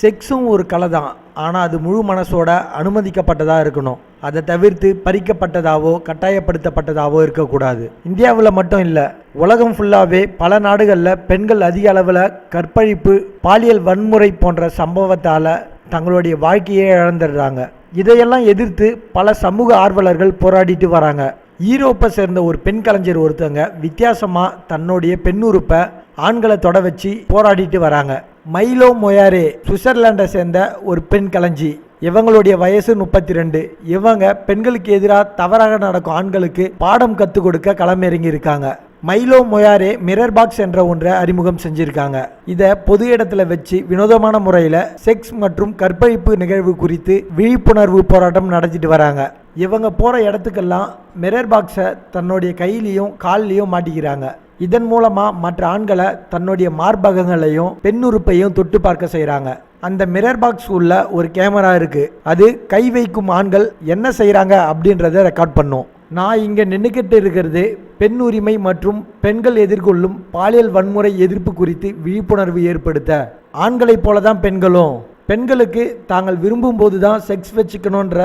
செக்ஸும் ஒரு கலை தான். ஆனால் அது முழு மனசோட அனுமதிக்கப்பட்டதாக இருக்கணும். அதை தவிர்த்து பறிக்கப்பட்டதாவோ கட்டாயப்படுத்தப்பட்டதாவோ இருக்கக்கூடாது. இந்தியாவில் மட்டும் இல்லை உலகம் ஃபுல்லாகவே பல நாடுகளில் பெண்கள் அதிக அளவில் கற்பழிப்பு பாலியல் வன்முறை போன்ற சம்பவத்தால் தங்களுடைய வாழ்க்கையே இழந்துடுறாங்க. இதையெல்லாம் எதிர்த்து பல சமூக ஆர்வலர்கள் போராடிட்டு வராங்க. ஈரோப்பை சேர்ந்த ஒரு பெண் கலைஞர் ஒருத்தவங்க வித்தியாசமாக தன்னுடைய பெண்ணுறுப்பை ஆண்களை தொட வச்சு போராடிட்டு வராங்க. மைலோ மொயாரே சுவிட்சர்லாண்டை சேர்ந்த ஒரு பெண் கலைஞ்சி. இவங்களுடைய வயசு முப்பத்தி ரெண்டு இவங்க பெண்களுக்கு எதிராக தவறாக நடக்கும் ஆண்களுக்கு பாடம் கற்றுக் கொடுக்க களமிறங்கி இருக்காங்க. மைலோ மொயாரே மிரர் பாக்ஸ் என்ற ஒன்றை அறிமுகம் செஞ்சிருக்காங்க. இதை பொது இடத்துல வச்சு வினோதமான முறையில் செக்ஸ் மற்றும் கற்பழிப்பு நிகழ்வு குறித்து விழிப்புணர்வு போராட்டம் நடத்திட்டு வராங்க. இவங்க போகிற இடத்துக்கெல்லாம் மிரர் பாக்ஸை தன்னுடைய கையிலையும் கால்லையும் மாட்டிக்கிறாங்க. இதன் மூலமாக மற்ற ஆண்களை தன்னுடைய மார்பகங்களையும் பெண்ணுறுப்பையும் தொட்டு பார்க்க செய்கிறாங்க அந்த மிரர் பாக்ஸ் உள்ள ஒரு கேமரா இருக்குது அது கை வைக்கும் ஆண்கள் என்ன செய்கிறாங்க அப்படின்றத ரெக்கார்ட் பண்ணும். நான் இங்கே நின்றுக்கிட்டு இருக்கிறது பெண் உரிமை மற்றும் பெண்கள் எதிர்கொள்ளும் பாலியல் வன்முறை எதிர்ப்பு குறித்து விழிப்புணர்வு ஏற்படுத்த. ஆண்களைப் போல தான் பெண்களும். பெண்களுக்கு தாங்கள் விரும்பும் போது தான் செக்ஸ் வச்சுக்கணுன்ற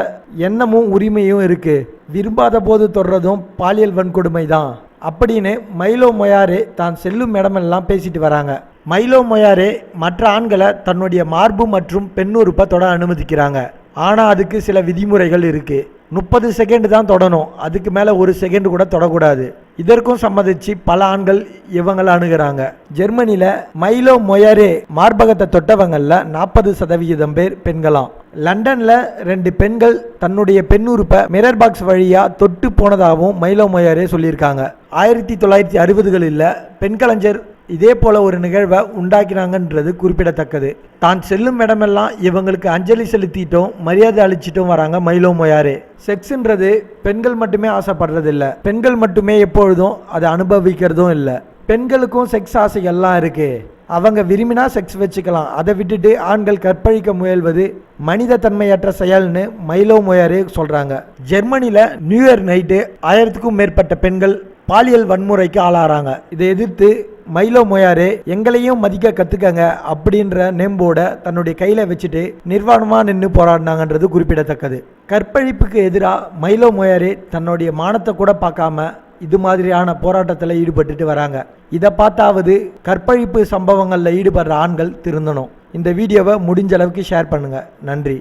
எண்ணமும் உரிமையும் இருக்கு. விரும்பாத போது தொடர்றதும் பாலியல் வன்கொடுமை தான் அப்படின்னு மைலோ மொயாரே தான் செல்லும் இடமெல்லாம் பேசிட்டு வராங்க. மைலோ மொயாரே மற்ற ஆண்களை தன்னுடைய மார்பு மற்றும் பெண்ணுறுப்பை தொட அனுமதிக்கிறாங்க. ஆனால் அதுக்கு சில விதிமுறைகள் இருக்கு. முப்பது செகண்ட் தான் தொடணும். அதுக்கு மேலே ஒரு செகண்ட் கூட தொடக்கூடாது. இதற்கும் சம்மதிச்சு பல ஆண்கள் இவங்களை அணுகிறாங்க. ஜெர்மனியில் மைலோ மொயரே மார்பகத்தை தொட்டவங்களில் நாற்பது சதவிகிதம் பேர் பெண்களாம். லண்டனில் ரெண்டு பெண்கள் தன்னுடைய பெண்ணுறுப்பை மிரர் பாக்ஸ் வழியாக தொட்டு போனதாகவும் மைலோ மொயரே சொல்லியிருக்காங்க. ஆயிரத்தி தொள்ளாயிரத்தி அறுபதுகளில் பெண் கலைஞர் இதே போல ஒரு நிகழ்வை உண்டாக்கினாங்கன்றது குறிப்பிடத்தக்கது. தான் செல்லும் இடமெல்லாம் இவங்களுக்கு அஞ்சலி செலுத்திட்டும் மரியாதை அளிச்சிட்டும் வராங்க மயிலோ மொயாரே செக்ஸ்ன்றது பெண்கள் மட்டுமே ஆசைப்படுறதில்ல. பெண்கள் மட்டுமே எப்பொழுதும் அதை அனுபவிக்கிறதும் இல்லை. பெண்களுக்கும் செக்ஸ் ஆசைகள்லாம் இருக்கு. அவங்க விரும்பினா செக்ஸ் வச்சுக்கலாம். அதை விட்டுட்டு ஆண்கள் கற்பழிக்க முயல்வது மனித தன்மையற்ற செயல்னு மைலோ மொயாரே சொல்றாங்க. ஜெர்மனியில் நியூ இயர் நைட்டு ஆயிரத்துக்கும் மேற்பட்ட பெண்கள் பாலியல் வன்முறைக்கு ஆளாகிறாங்க இதை எதிர்த்து மைலோ மொயாரே எங்களையும் மதிக்க கற்றுக்கங்க அப்படின்ற நேம்போட தன்னுடைய கையில் வச்சுட்டு நிர்வாணமாக நின்று போராடினாங்கன்றது குறிப்பிடத்தக்கது. கற்பழிப்புக்கு எதிராக மைலோ மொயாரே தன்னுடைய மானத்தை கூட பார்க்காம இது மாதிரியான போராட்டத்தில் ஈடுபட்டுட்டு வராங்க. இதை பார்த்தாவது கற்பழிப்பு சம்பவங்களில் ஈடுபடுற ஆண்கள் திருந்தணும். இந்த வீடியோவை முடிஞ்ச அளவுக்கு ஷேர் பண்ணுங்கள் நன்றி.